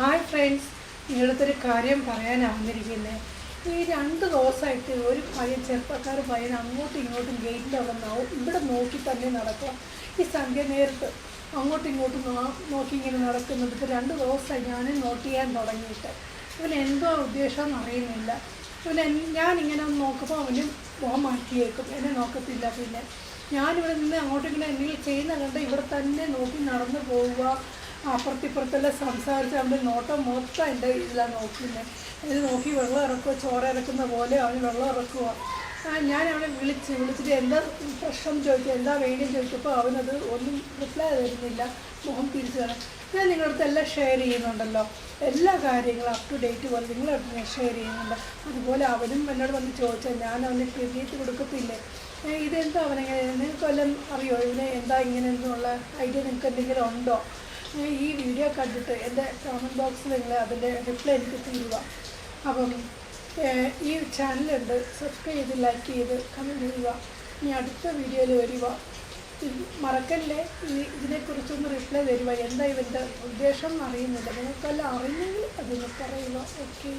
Hi friends നിങ്ങളടുത്തൊരു കാര്യം പറയാനാണ് വന്നിരിക്കുന്നത് ഈ രണ്ട് ദിവസമായിട്ട് ഒരു പയ്യൻ ചെറുപ്പക്കാർ പയ്യൻ അങ്ങോട്ടും ഇങ്ങോട്ടും ഗേറ്റിന്റെ അവിടെ നിന്നാവും ഇവിടെ നോക്കി തന്നെ നടക്കുക. ഈ സന്ധ്യ നേരത്ത് അങ്ങോട്ടും ഇങ്ങോട്ടും നോക്കി ഇങ്ങനെ നടക്കുന്നുണ്ട്. ഇപ്പോൾ രണ്ട് ദിവസമായി ഞാൻ നോട്ട് ചെയ്യാൻ തുടങ്ങിയിട്ട്. ഇവൻ എന്തോ ഉദ്ദേശമെന്ന് അറിയുന്നില്ല. ഇവൻ ഞാനിങ്ങനെ നോക്കുമ്പോൾ അവന് മുഖം മാറ്റിയേക്കും. എന്നെ നോക്കത്തില്ല പിന്നെ. ഞാനിവിടെ നിന്ന് അങ്ങോട്ടും ഇങ്ങനെ എന്തെങ്കിലും ചെയ്യുന്ന കണ്ട് ഇവിടെ തന്നെ നോക്കി നടന്നു പോവുക. അപ്പുറത്തിപ്പുറത്തെല്ലാം സംസാരിച്ച് അവന്റെ നോട്ടം മൊത്തം എന്റെ ഇതിലാണ് നോക്കുന്നത് ഇത് നോക്കി വെള്ളം ഇറക്കുക ചോറ് ഇറക്കുന്ന പോലെ അവന് വെള്ളം ഇറക്കുക ഞാൻ അവനെ വിളിച്ച് വിളിച്ചിട്ട് എന്താ പ്രശ്നം ചോദിച്ചു എന്താ വേണ്ടി ചോദിച്ചപ്പോൾ അവനത് ഒന്നും റിപ്ലൈ തരുന്നില്ല. മുഖം തിരിച്ചു തരാം ഞാൻ നിങ്ങളുടെ അടുത്ത് എല്ലാം ഷെയർ ചെയ്യുന്നുണ്ടല്ലോ. എല്ലാ കാര്യങ്ങളും അപ് ടു ഡേറ്റ് പോലെ നിങ്ങളുടെ അടുത്ത് ഞാൻ ഷെയർ ചെയ്യുന്നുണ്ട്. അതുപോലെ അവനും എന്നോട് വന്ന് ചോദിച്ചാൽ ഞാൻ അവന് ക്രെഡിറ്റ് കൊടുക്കത്തില്ലേ? ഇതെന്താ അവനെങ്ങനെ നിങ്ങൾക്ക് വല്ലതും അറിയോ? ഇവനെ എന്താ ഇങ്ങനെ എന്നുള്ള ഐഡിയ നിങ്ങൾക്ക് എന്തെങ്കിലും ഉണ്ടോ? ഈ വീഡിയോ കണ്ടിട്ട് എന്റെ കമന്റ് ബോക്സിൽ നിങ്ങൾ അതിന്റെ റിപ്ലൈ എനിക്ക് തീരുക. അപ്പം ഈ ചാനലുണ്ട് സബ്സ്ക്രൈബ് ചെയ്ത് ലൈക്ക് ചെയ്ത് കമന്റ് ചെയ്യുക. ഇനി അടുത്ത വീഡിയോയിൽ വരിക. മറക്കല്ലേ? ഈ ഇതിനെക്കുറിച്ചൊന്ന് റിപ്ലൈ തരുക. എന്താ ഇവന്റെ ഉദ്ദേശം അറിയുന്നില്ല. നിങ്ങൾക്കെല്ലാം അറിഞ്ഞെങ്കിൽ അതൊന്ന് പറയുക. ഓക്കെ